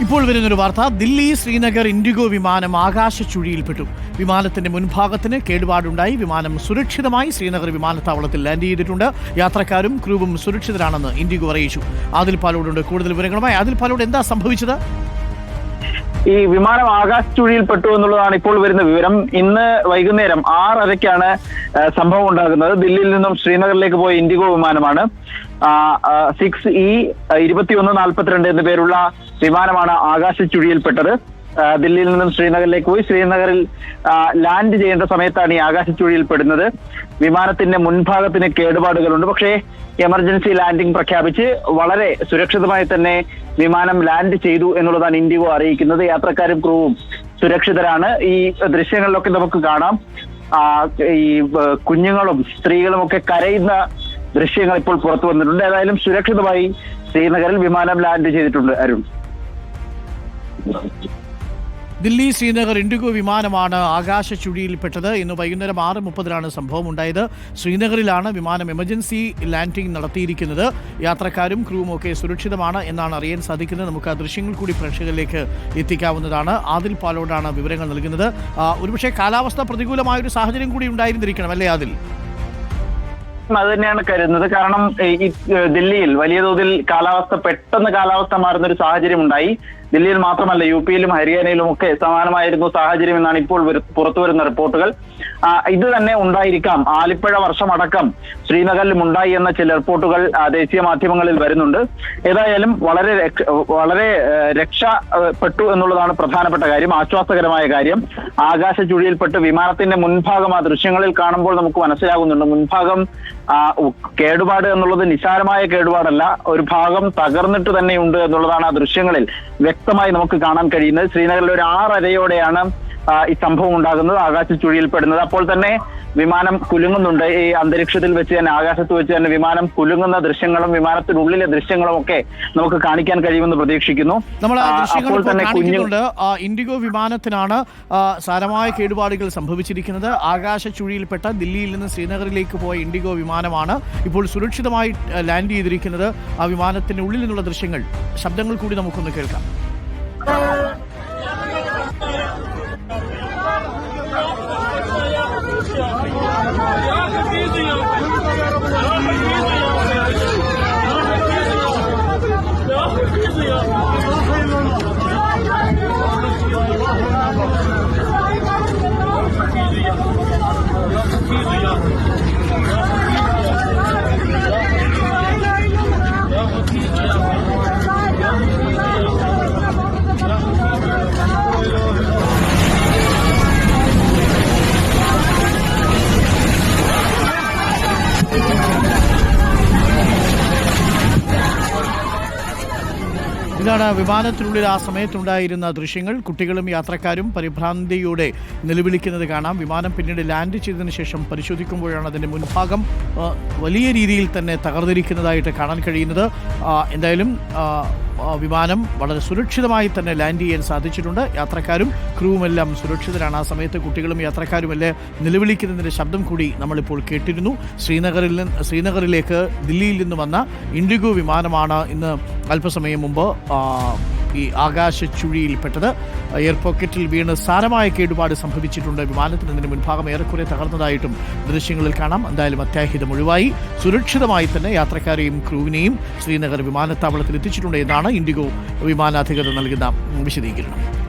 ഇപ്പോൾ വരുന്നൊരു വാർത്ത. ദില്ലി ശ്രീനഗർ ഇൻഡിഗോ വിമാനം ആകാശ ചുഴിയിൽപ്പെട്ടു വിമാനത്തിന്റെ മുൻഭാഗത്തിന് കേടുപാടുണ്ടായി. വിമാനം സുരക്ഷിതമായി ശ്രീനഗർ വിമാനത്താവളത്തിൽ ലാൻഡ് ചെയ്തിട്ടുണ്ട്. യാത്രക്കാരും ക്രൂവും സുരക്ഷിതരാണെന്ന് ഇൻഡിഗോ അറിയിച്ചു. ആദിൽ പാലോടുണ്ട്. കൂടുതൽ വിവരങ്ങളുമായി ആദിൽ പാലോട് എന്താ സംഭവിച്ചത്? ഈ വിമാനം ആകാശ ചുഴിയിൽപ്പെട്ടു എന്നുള്ളതാണ് ഇപ്പോൾ വരുന്ന വിവരം. ഇന്ന് വൈകുന്നേരം ആറരയ്ക്കാണ് സംഭവം ഉണ്ടാകുന്നത്. ദില്ലിയിൽ നിന്നും ശ്രീനഗറിലേക്ക് പോയ ഇൻഡിഗോ വിമാനമാണ്. സിക്സ് ഇ ഇരുപത്തിയൊന്ന് നാൽപ്പത്തിരണ്ട് എന്ന പേരുള്ള വിമാനമാണ് ആകാശ ചുഴിയിൽപ്പെട്ടത് ആ, ദില്ലിയിൽ നിന്നും ശ്രീനഗറിലേക്ക് പോയി. ശ്രീനഗറിൽ ലാൻഡ് ചെയ്യേണ്ട സമയത്താണ് ഈ ആകാശച്ചുഴിയിൽ പെടുന്നത് വിമാനത്തിന്റെ മുൻഭാഗത്തിന് കേടുപാടുകളുണ്ട്. പക്ഷേ എമർജൻസി ലാൻഡിംഗ് പ്രഖ്യാപിച്ച് വളരെ സുരക്ഷിതമായി തന്നെ വിമാനം ലാൻഡ് ചെയ്തു എന്നുള്ളതാണ് ഇൻഡിഗോ അറിയിക്കുന്നത്. യാത്രക്കാരും ക്രൂവും സുരക്ഷിതരാണ്. ഈ ദൃശ്യങ്ങളിലൊക്കെ നമുക്ക് കാണാം. ഈ കുഞ്ഞുങ്ങളും സ്ത്രീകളും ഒക്കെ കരയുന്ന ദൃശ്യങ്ങൾ ഇപ്പോൾ പുറത്തു വന്നിട്ടുണ്ട്. ഏതായാലും സുരക്ഷിതമായി ശ്രീനഗറിൽ വിമാനം ലാൻഡ് ചെയ്തിട്ടുണ്ട് അരുൺ. ദില്ലി ശ്രീനഗർ ഇൻഡിഗോ വിമാനമാണ് ആകാശ ചുഴിയിൽപ്പെട്ടത് ഇന്ന് വൈകുന്നേരം ആറ് മുപ്പതിനാണ് സംഭവം ഉണ്ടായത് ശ്രീനഗറിലാണ് വിമാനം എമർജൻസി ലാൻഡിംഗ് നടത്തിയിരിക്കുന്നത്. യാത്രക്കാരും ക്രൂവും ഒക്കെ സുരക്ഷിതമാണ് എന്നാണ് അറിയാൻ സാധിക്കുന്നത്. നമുക്ക് ആ ദൃശ്യങ്ങൾ കൂടി പ്രേക്ഷകരിലേക്ക് എത്തിക്കാവുന്നതാണ്. ആദിൽ പാലോടാണ് വിവരങ്ങൾ നൽകുന്നത്. ഒരുപക്ഷെ കാലാവസ്ഥ പ്രതികൂലമായ ഒരു സാഹചര്യം കൂടി ഉണ്ടായിരുന്നിരിക്കണം അല്ലേ ആദിൽ? അത് തന്നെയാണ് കരുതുന്നത്. കാരണം ഈ ദില്ലിയിൽ വലിയ തോതിൽ കാലാവസ്ഥ പെട്ടെന്ന് കാലാവസ്ഥ മാറുന്ന ഒരു സാഹചര്യം ഉണ്ടായി ദില്ലിയിൽ മാത്രമല്ല യു പിയിലും ഹരിയാനയിലും ഒക്കെ സമാനമായിരുന്നു സാഹചര്യം എന്നാണ് ഇപ്പോൾ പുറത്തുവരുന്ന പുറത്തു വരുന്ന റിപ്പോർട്ടുകൾ. ഇത് തന്നെ ഉണ്ടായിരിക്കാം. ആലിപ്പഴ വർഷമടക്കം ശ്രീനഗറിലും ഉണ്ടായി എന്ന ചില റിപ്പോർട്ടുകൾ ദേശീയ മാധ്യമങ്ങളിൽ വരുന്നുണ്ട്. ഏതായാലും വളരെ വളരെ രക്ഷപ്പെട്ടു എന്നുള്ളതാണ് പ്രധാനപ്പെട്ട കാര്യം. ആശ്വാസകരമായ കാര്യം. ആകാശ ചുഴിയിൽപ്പെട്ട് വിമാനത്തിന്റെ മുൻഭാഗം ആ ദൃശ്യങ്ങളിൽ കാണുമ്പോൾ നമുക്ക് മനസ്സിലാകുന്നുണ്ട്. മുൻഭാഗം കേടുപാട് എന്നുള്ളത് നിസാരമായ കേടുപാടല്ല. ഒരു ഭാഗം തകർന്നിട്ട് തന്നെയുണ്ട് എന്നുള്ളതാണ് ആ ദൃശ്യങ്ങളിൽ വ്യക്തമായി നമുക്ക് കാണാൻ കഴിയുന്നത്. ശ്രീനഗറിൽ ഒരു ആറരയോടെയാണ് ആ, ഈ സംഭവം ഉണ്ടാകുന്നത് ആകാശ ചുഴിയിൽപ്പെടുന്നത്. അപ്പോൾ തന്നെ വിമാനം കുലുങ്ങുന്നുണ്ട്. ഈ അന്തരീക്ഷത്തിൽ വെച്ച് തന്നെ ആകാശത്ത് വെച്ച് തന്നെ വിമാനം കുലുങ്ങുന്ന ദൃശ്യങ്ങളും വിമാനത്തിനുള്ളിലെ ദൃശ്യങ്ങളും ഒക്കെ നമുക്ക് കാണിക്കാൻ കഴിയുമെന്ന് പ്രതീക്ഷിക്കുന്നു. നമ്മൾ അപ്പോൾ തന്നെ കുഞ്ഞു ഇൻഡിഗോ വിമാനത്തിനാണ് സാരമായ കേടുപാടുകൾ സംഭവിച്ചിരിക്കുന്നത്. ആകാശ ചുഴിയിൽപ്പെട്ട ദില്ലിയിൽ നിന്ന് ശ്രീനഗറിലേക്ക് പോയ ഇൻഡിഗോ വിമാനമാണ് ഇപ്പോൾ സുരക്ഷിതമായി ലാൻഡ് ചെയ്തിരിക്കുന്നത്. ആ വിമാനത്തിന്റെ ഉള്ളിൽ നിന്നുള്ള ദൃശ്യങ്ങൾ ശബ്ദങ്ങൾ കൂടി നമുക്കൊന്ന് കേൾക്കാം. ഇതാണ് വിമാനത്തിനുള്ളിൽ ആ സമയത്തുണ്ടായിരുന്ന ദൃശ്യങ്ങൾ. കുട്ടികളും യാത്രക്കാരും പരിഭ്രാന്തിയോടെ നിലവിളിക്കുന്നത് കാണാം. വിമാനം പിന്നീട് ലാൻഡ് ചെയ്തതിനു ശേഷം പരിശോധിക്കുമ്പോഴാണ് അതിന്റെ മുൻഭാഗം വലിയ രീതിയിൽ തന്നെ തകർന്നിരിക്കുന്നതായിട്ട് കാണാൻ കഴിയുന്നത്. എന്തായാലും വിമാനം വളരെ സുരക്ഷിതമായി തന്നെ ലാൻഡ് ചെയ്യാൻ സാധിച്ചിട്ടുണ്ട്. യാത്രക്കാരും ക്രൂവുമെല്ലാം സുരക്ഷിതരാണ്. ആ സമയത്ത് കുട്ടികളും യാത്രക്കാരും എല്ലാം നിലവിളിക്കുന്നതിന്റെ ശബ്ദം കൂടി നമ്മളിപ്പോൾ കേട്ടിരുന്നു. ശ്രീനഗറിൽ ശ്രീനഗറിലേക്ക് ദില്ലിയിൽ നിന്ന് വന്ന ഇൻഡിഗോ വിമാനമാണ് ഇന്ന് അല്പസമയം മുമ്പ് ഈ ആകാശ ചുഴിയിൽപ്പെട്ടത് എയർ പോക്കറ്റിൽ വീണ് സാരമായ കേടുപാട് സംഭവിച്ചിട്ടുണ്ട്. വിമാനത്തിന് ഇതിന് മുൻഭാഗം ഏറെക്കുറെ തകർന്നതായിട്ടും ദൃശ്യങ്ങളിൽ കാണാം. എന്തായാലും അത്യാഹിതം ഒഴിവായി. സുരക്ഷിതമായി തന്നെ യാത്രക്കാരെയും ക്രൂവിനെയും ശ്രീനഗർ വിമാനത്താവളത്തിൽ എത്തിച്ചിട്ടുണ്ട് എന്നാണ് ഇൻഡിഗോ വിമാനാധികൃതർ നൽകുന്ന വിശദീകരണം.